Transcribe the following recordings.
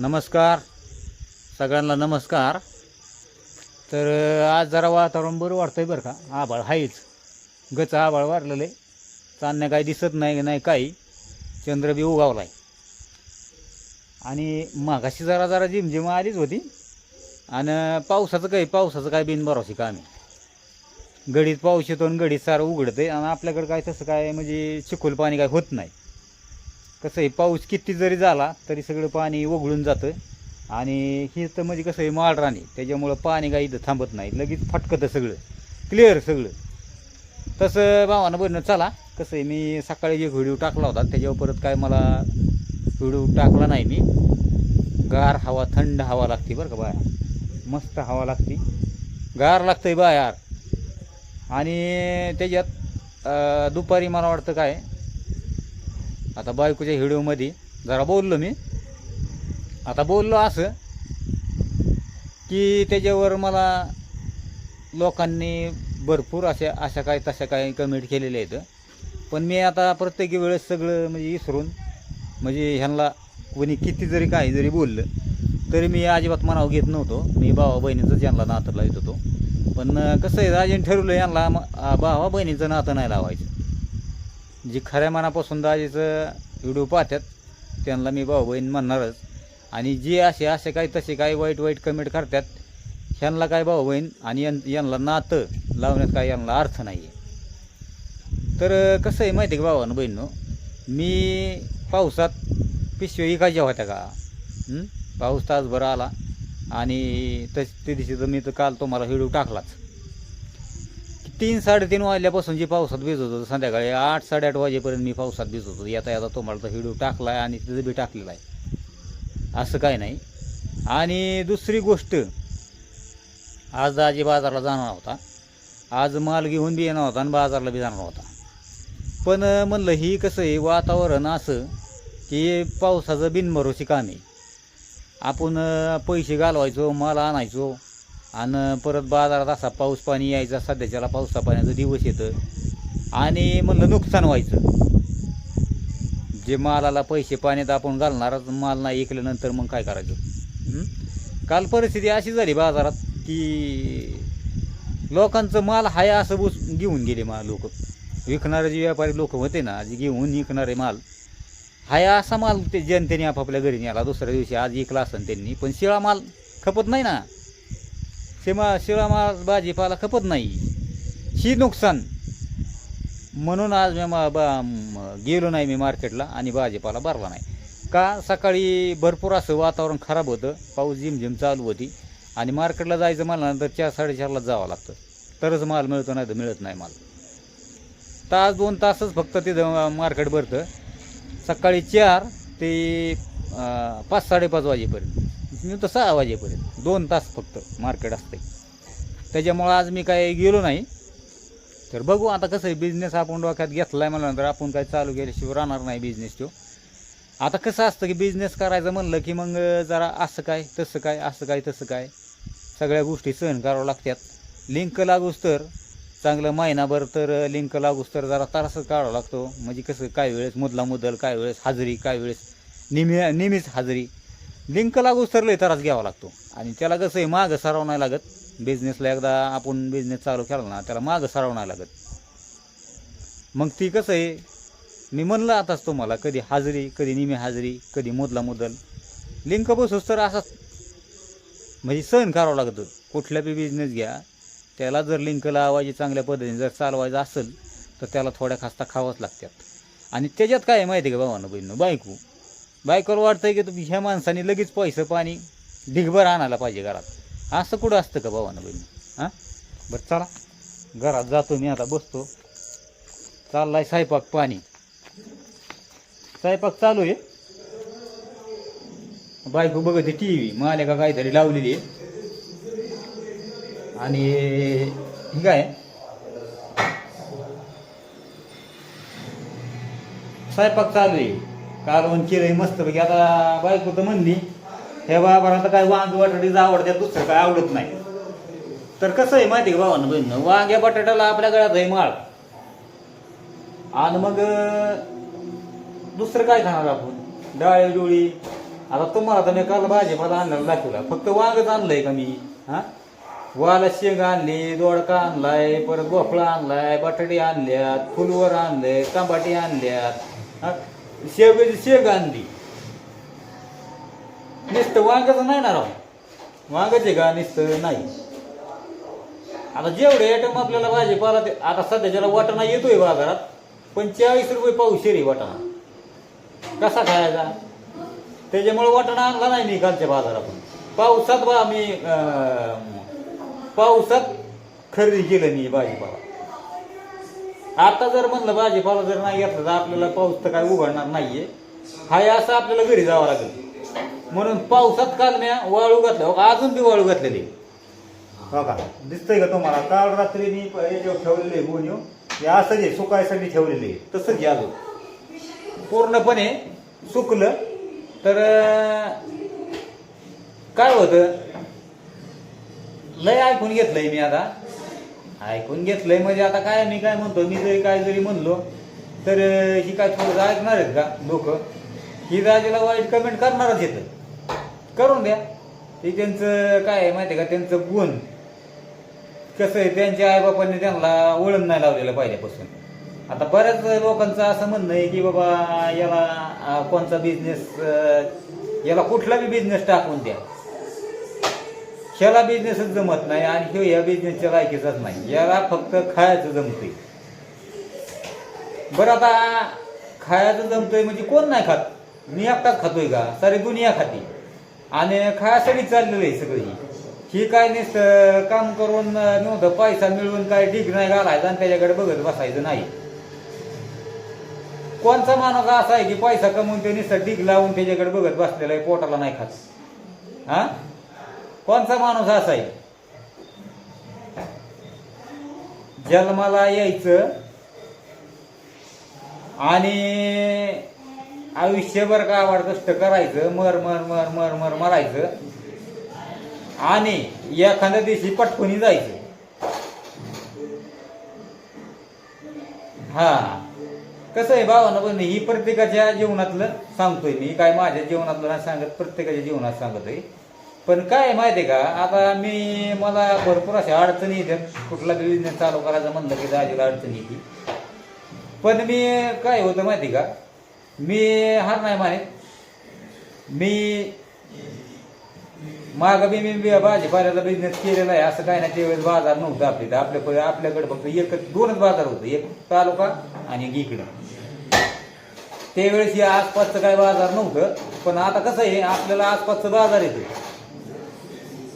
नमस्कार. सगळ्यांना नमस्कार. तर आज जरा वातावरण बरं वाटतंय बरं का? आभाळ आहेच गच आभाळ वाढलेलं. आहे चांदण्या काही दिसत नाही नाही काही. चंद्र बी उगावला आहे आणि मागाशी जरा जरा झिमझिम आलीच होती. आणि पावसाचं काही पावसाचं काय बिनभरोशी का आम्ही गडीत पाऊस येतो आणि गडीत सारं उघडतं आणि आपल्याकडं काय तसं काय म्हणजे चिखोल पाणी काय होत नाही. कसं आहे पाऊस किती जरी झाला तरी सगळं पाणी ओघळून जातं आणि ही तर म्हणजे कसं आहे माळ राणी. त्याच्यामुळं पाणी काही इथं थांबत नाही. लगेच फटकतं सगळं. क्लिअर सगळं. तसं भावानं बनणं चला. कसं आहे मी सकाळी एक व्हिडिओ टाकला होता. त्याच्यावर परत काय मला व्हिडिओ टाकला नाही मी. गार हवा थंड हवा लागते बरं का बाया. मस्त हवा लागते. गार लागतं आहे बा बायार आणि त्याच्यात दुपारी मला वाटतं काय आता बायकोच्या व्हिडिओमध्ये जरा बोललो मी. आता बोललो असं की त्याच्यावर मला लोकांनी भरपूर अशा अशा काय तशा काय कमेंट केलेल्या आहेत. पण मी आता प्रत्येक वेळेस सगळं म्हणजे विसरून म्हणजे ह्यांना कोणी किती जरी काही जरी बोललं तरी मी अजिबात मनावर घेत नव्हतो. मी भावा बहिणीचंच यांना नातं लावत होतो. पण कसं आहे राजेने ठरवलं यांना भावा बहिणीचं नातं नाही लावायचं. जी खऱ्या मनापासून दाजीचं व्हिडिओ पाहतात त्यांना मी भाऊ बहीण म्हणणारच. आणि जे असे असे काही तसे काही वाईट वाईट कमेंट करतात ह्यांना काय भाऊ बहीण आणि यां यांना नातं लावण्यात काय यांना अर्थ नाही आहे तर कसं आहे माहिती आहे का भावानं बहिणनो? मी पावसात पिशव्या इकायच्या होत्या का? पाऊस तासभर आला आणि तस ते दिवशी तर मी तर काल तुम्हाला व्हिडिओ टाकलाच. तीन साडेतीन वाजल्यापासून जी पावसात भिजत होतो संध्याकाळी आठ साडेआठ वाजेपर्यंत मी पावसात भिजत होतो. येता येता तुम्हाला तर हिडू टाकला आहे आणि तिथं बी टाकलेला आहे. असं काय नाही. आणि दुसरी गोष्ट आज आजी बाजारला जाणार होता. आज माल घेऊन बी येणार होता आणि बाजारला बी जाणार होता. पण म्हणलं ही कसं आहे वातावरण असं की पावसाचं बिनभरोशी काम आहे. आपण पैसे घालवायचो माल आणायचो आणि परत बाजारात असा पाऊस पाणी यायचा सध्याच्याला पावसा पाण्याचं दिवस येतं. आणि म्हणलं नुकसान व्हायचं. जे मालाला पैसे पाण्यात आपण घालणारच माल नाही ऐकल्यानंतर मग काय करायचं? काल परिस्थिती अशी झाली बाजारात की लोकांचं माल हाय असं बुस घेऊन गेले मा लोक. विकणारे जे व्यापारी लोक होते ना जे घेऊन विकणारे माल हाय असा माल ते जनतेने आपापल्या घरी नेला. दुसऱ्या दिवशी आज विकला असेल त्यांनी पण शिळा माल खपत नाही ना. शिमा शिळा भाजीपाला खपत नाही. ही नुकसान. म्हणून आज मी मा- बा- गेलो नाही मी मार्केटला आणि भाजीपाला भरला नाही. का सकाळी भरपूर असं वातावरण खराब होतं. पाऊस झिमझिम चालू होती. आणि मार्केटला जायचं म्हणल्यानंतर चार साडेचारला जावं लागतं. तरच माल मिळतो नाही तर मिळत नाही माल. तास दोन तासच फक्त तिथं मार्केट भरतं. सकाळी चार ते पाच साडेपाच वाजेपर्यंत. मी तर सहा वाजेपर्यंत. दोन तास फक्त मार्केट असते त्याच्यामुळं आज मी काय गेलो नाही. तर बघू आता कसं आहे बिझनेस आपण डोक्यात घेतला आहे म्हणल्यानंतर आपण काय चालू केल्याशिवाय राहणार नाही बिझनेस तो आता कसं असतं की बिझनेस करायचं म्हणलं की मग जरा असं काय तसं काय असं काय तसं काय. सगळ्या गोष्टी सहन करावं लागतात लिंक लागूच तर चांगलं महिनाभर तर लिंक लागूच तर जरा तारसच काढावा लागतो. म्हणजे कसं काय वेळेस मुदला मुदल काय वेळेस हाजरी काय वेळेस निमी नेहमीच हाजरी. लिंक लागू सरले तरच घ्यावा लागतो. आणि त्याला कसं आहे मागं सराव नाही लागत. बिझनेसला एकदा आपण बिझनेस चालू केला ना त्याला मागं सराव नाही लागत. मग ती कसं आहे मी म्हणलं आताच तुम्हाला कधी हाजरी कधी निमे हाजरी कधी मोदला मुदल. लिंक बसूस तर असाच. म्हणजे सहन करावं लागतं कुठला बी बिझनेस घ्या त्याला जर लिंक लावायची चांगल्या पद्धतीने जर चालवायचं असेल तर त्याला थोड्या खास्ता खावंच लागतात. आणि त्याच्यात काय आहे माहिती आहे का भावानं बहिणं बायको बायकोला वाटतंय की तुम्ही ह्या माणसाने लगेच पैसे पाणी ढिगभर आणायला पाहिजे घरात. असं कुठं असतं का भावानं बहिणी? हां? बरं चला. घरात जातो मी आता बसतो. चाललाय स्वयंपाक पाणी. स्वयंपाक चालू आहे. बायको बघते टी व्ही. माले का काहीतरी लावलेली आहे. आणि ही काय? स्वयंपाक चालू आहे. कालवण केलंय मस्तपैकी. आता बायको तर म्हणली हे बाबा आता काय वांग बटाटीच आवडतात दुसरं काय आवडत नाही. तर कसं आहे माहिती आहे का भावानं बहिणं वांग्या बटाट्याला आपल्या गळ्यात आहे माळ. आणि मग दुसरं काय खाणार आपण? डाळी डोळी आता तुम्हाला तर मी काल भाजीपाला आणलेला दाखवला. फक्त वांगच आणलंय का मी? हा? वाला शेंग आणली दोडका आणलाय परत भोपळा आणलाय बटाटे आणल्यात फुलवर आणले टमाटे आणल्यात. हा शेग आणली. नुसतं वांगच नाही ना राव. वांगाचे का? नुसतं नाही. आता जेवढे आयटम आपल्याला भाजीपाला ते आता सध्याच्याला वाटाणा येतोय बाजारात पण चाळीस रुपये पाऊशेर आहे वाटाणा. कसा खायचा? त्याच्यामुळे वाटाणा आणला नाही मी कालच्या बाजारातून. पावसात बा मी पावसात खरेदी केलं मी भाजीपाला. आता जर म्हणलं भाजीपाला जर नाही घेतला तर आपल्याला पाऊस तर काय उघडणार नाहीये. हाय असं आपल्याला घरी जावं लागेल. म्हणून पावसात काल मी वाळू घातलं हो का, अजून बी वाळू घातलेली. हो का? दिसतंय का तुम्हाला? काल रात्री मी याच्यावर ठेवलेले गोणीव. हे असंच आहे सुकायसाठी ठेवलेले. तसंच आहे अजून. पूर्णपणे सुकलं. तर काय होतं? लय ऐकून घेतलंय मी आता. ऐकून घेतलंय म्हणजे आता काय मी काय म्हणतो मी जरी काय जरी म्हणलो तर ही काय थोडं ऐकणार आहेत का लोक? ही राजाला वाईट कमेंट करणारच येतं. करून द्या. ते त्यांचं काय आहे माहिती आहे का? त्यांचं गुण. कसं आहे त्यांच्या आईबापांनी त्यांना वळण नाही लावलेलं पहिल्यापासून. आता बऱ्याच लोकांचं असं म्हणणं आहे की बाबा याला कोणता बिझनेस याला कुठला बी बिझनेस टाकून द्या. ह्याला बिझनेसच जमत नाही आणि ह्यो या बिझनेसच्या लायकीचाच नाही. याला फक्त खायचं जमतंय. बरं आता खायचं जमतंय म्हणजे कोण नाही खात? मी एकटाच खातोय का? सारी दुनिया खाते. आणि खायासाठी चाललेलं आहे सगळं ही. काय नसतं काम करून नव्हतं पैसा मिळवून काय ढीग नाही घालायचा आणि त्याच्याकडे बघत बसायचं नाही. कोणचा माणूस असा आहे की पैसा कमवून ते नुसतं ढीग लावून त्याच्याकडे बघत बसलेला आहे पोटाला नाही खात? हा? कोणचा माणूस असा आहे? जन्माला यायचं आणि आयुष्यभर का वाढ कष्ट करायचं मर मर मर मर मर मरायचं आणि एखाद्या दिवशी पटकून जायचं. हा. कसं आहे भावानं पण ही प्रत्येकाच्या जीवनातलं सांगतोय मी काय माझ्या जीवनातलं नाही सांगत प्रत्येकाच्या जीवनात सांगतोय. पण काय माहिती आहे का? आता मी मला भरपूर अशा अडचणी येतात. कुठला बिझनेस चालू करायचं म्हणलं की दाजीला अडचणी येते. पण मी काय होतं माहिती आहे का? मी हार नाही माने मी माग बी मी भाजीपाल्याचा बिझनेस केलेला आहे. असं काय नाही त्यावेळेस बाजार नव्हतं आपल्या आपल्या आपल्याकडे फक्त एक दोनच बाजार होतं. एक तालुका आणि इकडं. त्यावेळेस या आसपासचं काय बाजार नव्हतं. पण आता कसं आहे आपल्याला आसपासचं बाजार येतो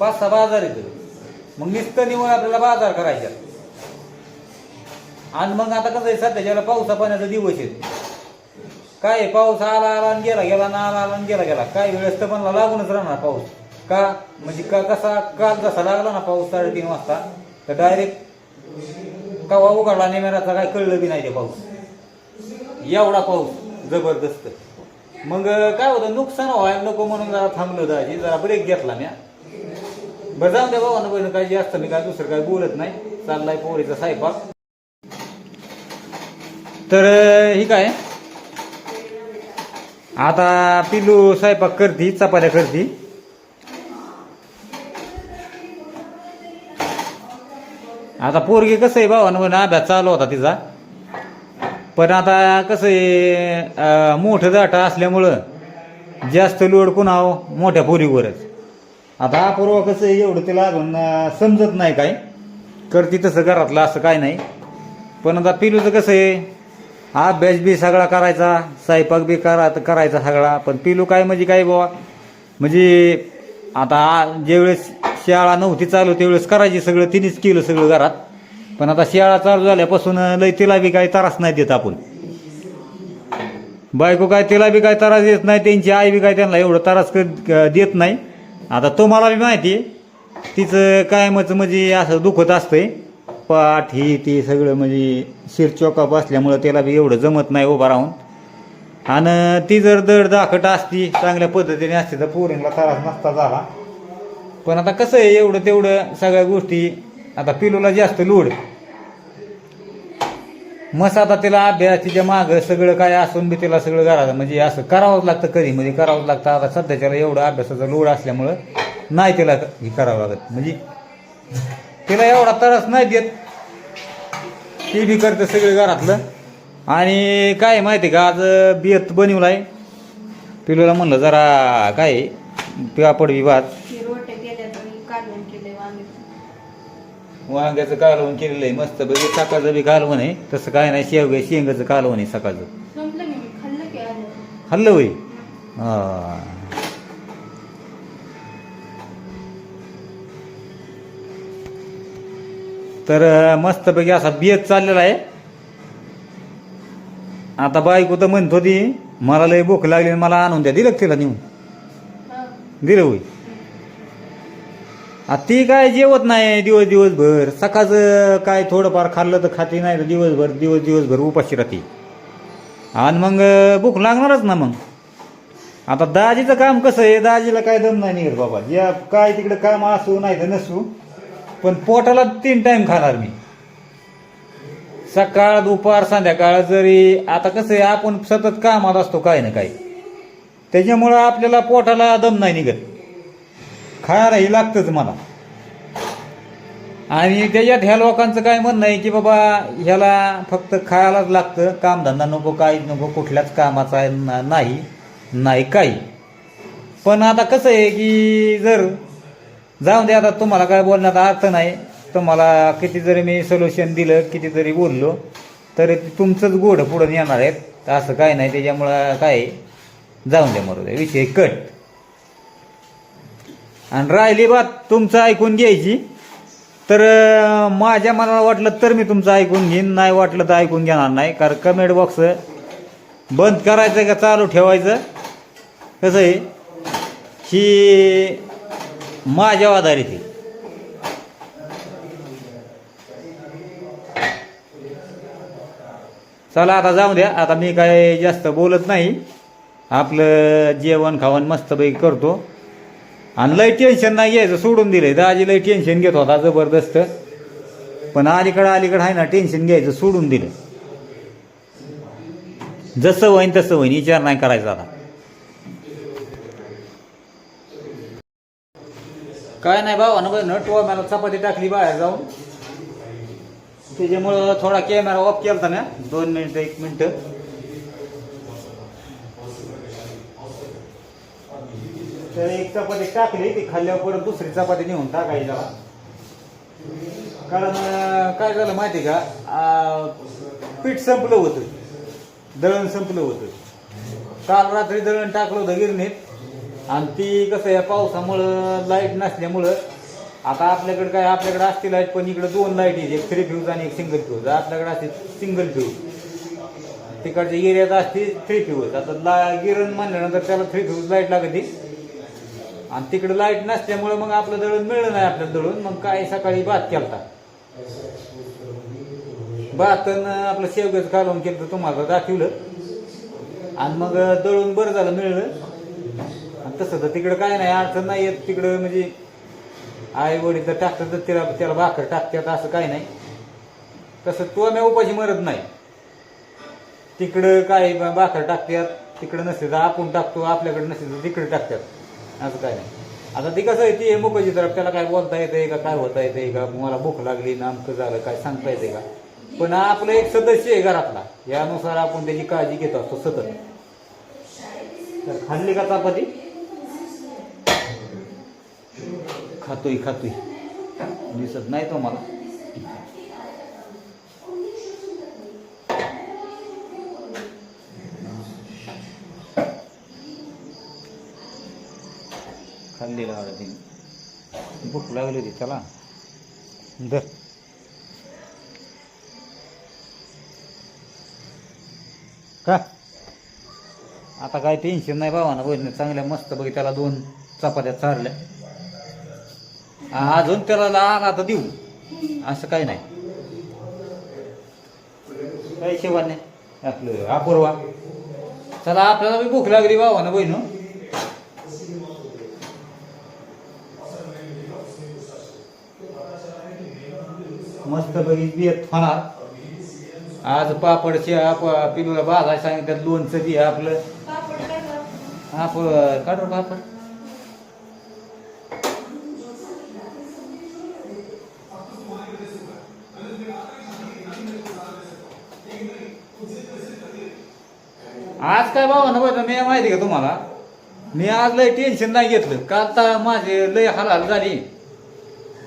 पाच सहा बाजार येतो मग नुसतं निवड आपल्याला बाजार करायच्या आणि मग आता कसं आहे सध्याच्याला पावसा पाण्याचा दिवस आहेत काय आहे, पाऊस आला आला आणि गेला गेला ना आला आला आणि गेला गेला. काय वेळेस तर मला लागूनच राहणार पाऊस. का? म्हणजे का कसा काल जसा लागला ना पाऊस साडेतीन वाजता तर डायरेक्ट कवा उघडला नेमेराचा काय कळलं बी नाही ते पाऊस. एवढा पाऊस जबरदस्त. मग काय होतं नुकसान व्हायला नको म्हणून जरा थांबलो दाजी जरा ब्रेक घेतला म्या. बरं जाऊन द्या बाबा बहिण काय जास्त मी काय दुसरं काय बोलत नाही. चाललाय पोरीचा स्वयंपाक. तर ही काय? आता पिलू स्वयंपाक करती चपात्या करती. आता पोरगी कसं आहे भावानं म्हणून अभ्यास चालू होता तिचा. पण आता कसं आहे मोठं जाटं असल्यामुळं जास्त लोड कुणाव मोठ्या पोरीवरच. आता अपूर्व कसं आहे एवढं तिला अजून समजत नाही काय करती तसं घरातलं असं काय नाही. पण आता पिलूचं कसं आहे अभ्यास बी सगळा करायचा स्वयंपाक बी करा करायचा सगळा. पण पिलू काय म्हणजे काय बाबा म्हणजे आता ज्यावेळेस शाळा नव्हती चालू त्यावेळेस करायची सगळं तिनेच केलं सगळं घरात. पण आता शाळा चालू झाल्यापासून लय तिला बी काही त्रास नाही देत आपण. बायको काय तिला बी काय त्रास देत नाही त्यांची आई बी काय त्यांना एवढं त्रास क- देत नाही. आता तुम्हाला बी माहिती आहे तिचं कायमच म्हणजे असं दुखत असतंय. पाठ ही ती सगळं म्हणजे शिरचोकाप असल्यामुळं त्याला बी एवढं जमत नाही उभा राहून. आणि ती जर दड दाखट असती चांगल्या पद्धतीने असती तर पोरिंगला त्रास नसता झाला. पण आता कसं आहे एवढं तेवढं सगळ्या गोष्टी आता पिलूला जास्त लोड मस आता तिला अभ्यास तिच्या मागं सगळं काय असून बी तिला सगळं करायचं म्हणजे असं करावंच लागतं कधी म्हणजे करावंच लागतं. आता सध्याच्याला एवढं अभ्यासाचा लोड असल्यामुळं नाही तिला हे करावं लागत. म्हणजे तिला एवढा त्रास नाही देत. ती बी करते सगळं घरातलं. आणि काय माहिती का? आज बियत बनवलाय. पिलूला म्हणलं जरा काय पिवा पडवी भात. वांग्याचं कालवण केलेलं आहे मस्त बघ सकाळचं बी कालवण आहे. तसं काय नाही शेवगे शेंगाचं कालवण आहे सकाळचं. संपलं की मी खाल्लं की आलं? हल्लं होई हा. तर मस्तपैकी असा बियत चाललेला आहे. आता बायको तर म्हणत होती मला लय भूक लागली मला आणून द्या दिलं का तिला नेऊन? हा. दिलं होई आ ती काय जेवत नाही दिवस दिवसभर. सकाळचं काय थोडंफार खाल्लं तर खाती नाही तर दिवसभर दिवस दिवसभर उपाशी राहते. आणि मग भूक लागणारच ना मग. आता दाजीचं काम कसं आहे? दाजीला काय दम नाही निघत बाबा. या काय तिकडे काम असू नाही तर नसू. पण पोटाला तीन टाइम खाणार मी. सकाळ दुपार संध्याकाळ जरी आता कसं आहे आपण सतत कामात असतो काय ना काय त्याच्यामुळं आपल्याला पोटाला दम नाही निघत. खायलाही लागतंच मला. आणि त्याच्यात ह्या लोकांचं काय म्हणणं आहे की बाबा ह्याला फक्त खायलाच लागतं कामधंदा नको काहीच नको कुठल्याच कामाचा आहे ना- नाही नाही काही. पण आता कसं आहे की जर जाऊन दे आता तुम्हाला काय बोलण्याचा अर्थ नाही तुम्हाला किती जरी मी सोल्युशन दिलं किती जरी बोललो तरी तुमचंच गोड पुढं येणार आहेत असं काय नाही त्याच्यामुळं काय जाऊन द्या मरू द्या विषय कट आणि राहिली बात तुमचं ऐकून घ्यायची. तर अं, माझ्या मनाला वाटलं तर मी तुमचं ऐकून घेईन नाही वाटलं तर ऐकून घेणार नाही. कारण कमेंट बॉक्स बंद करायचं का चालू ठेवायचं? कसं आहे? ही माझ्या आधारित आहे. चला आता जाऊ द्या. आता मी काय जास्त बोलत नाही. आपलं जेवण खावण मस्तपैकी करतो. आणि लय टेन्शन नाही घ्यायचं सोडून दिलंय. दाजी लय टेन्शन घेत होता जबरदस्त. पण अलीकडं अलीकडं आहे ना टेन्शन घ्यायचं सोडून दिलं जसं होईन तसं होईन विचार नाही करायचा आता. काय नाही भावा ना बरं मला चपाती टाकली बाहेर जाऊन. त्याच्यामुळं थोडा कॅमेरा ऑफ केला ना दोन मिनटं एक मिनटं तर एक चपाती टाकली ती खाल्ल्यावर परत दुसरी चपाती नेऊन टाकायची जरा. कारण काय झालं माहिती का? पीठ संपलं होतं. दळण संपलं होतं. काल रात्री दळण टाकलं होतं गिरणीत. आणि ती कसं या पावसामुळं लाइट नसल्यामुळं आता आपल्याकडे काय आपल्याकडे असते लाइट पण इकडे दोन लाइट आहेत. एक थ्री फ्यूज आणि एक सिंगल फ्यूज. आपल्याकडे असते सिंगल फ्यूज. तिकडच्या एरियात असते थ्री फ्यूज. आता ला गिरण म्हणल्यानंतर त्याला थ्री फ्यूज लाइट लागते. आणि तिकडे लाइट नसल्यामुळे मग आपलं दळण मिळलं नाही आपल्याला दळून. मग काय सकाळी भात केलता? भात आपलं शेवग्याचं कालवून केलं तर तुम्हाला दाखवलं. आणि मग दळून बरं झालं मिळलं. आणि तसं तर तिकडं काय नाही अडचण नाही येत. तिकडं म्हणजे आई वडील तर टाकतात तर त्याला त्याला भाकर टाकतात असं काही नाही. तसं तो मी उपाशी मरत नाही. तिकडं काय भाकर टाकतात तिकडं नसते तर आपण टाकतो आपल्याकडे नसते तर तिकडे टाकतात. असं काय नाही. आता ती कसं आहे ती मुखाची तरफ त्याला काय बोलता येते का काय होता येते का मला भूक लागली नामकं झालं काय सांगता येते का? पण आपलं एक सदस्य आहे घरातला. यानुसार आपण त्याची काळजी घेत असतो सतत. तर खाल्ली का चपाती? खातोय खातोय. दिसत नाही तो मला खाल्लेला हळदीने भूक लागली होती चला. धर. का? आता काय टेन्शन नाही भावानं बहिणी चांगल्या मस्त बघ त्याला दोन चपात्या चारल्या. अजून त्याला लहान आता देऊ. असं काही नाही. काही शिवाने? आपलं अपूर्वा. चला आपल्याला बी भूक लागली भावानं बहिण मस्त बघी बियत होणार. आज पापड शिया प- पिलूला बाजाय सांगितलं लोणचं बी आपलं? आपण काढ पापड. आज काय बाबा ना बरं मी माहिती का तुम्हाला? मी आज लय टेन्शन नाही घेतलं. का आता माझे लय हाल झाली.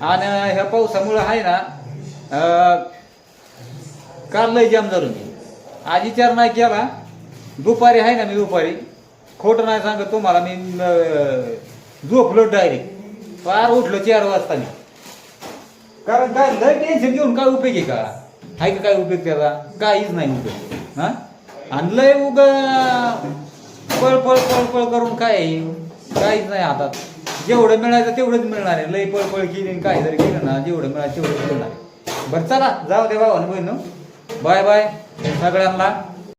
आणि ह्या पावसामुळं आहे ना काल लय जाम झालो मी आज विचार नाही केला. दुपारी आहे ना मी दुपारी. खोटं नाही सांगत तुम्हाला मी झोपलो डायरेक्ट फार उठलो चार वाजता मी. कारण काय लय टेन्शन घेऊन काय उपयोग आहे का? आहे का काय उपयोग त्याचा? काहीच नाही उपयोग. हा? आणि लय उग पळ पळ पळ पळ करून काय आहे? काहीच नाही हातात. जेवढं मिळायचं तेवढंच मिळणार आहे. लय पळपळ केली आणि काय जरी केलं ना जेवढं मिळालं तेवढंच मिळणार आहे. बरं चला जाऊ दे बाबा बहिण. बाय बाय सगळ्यांना.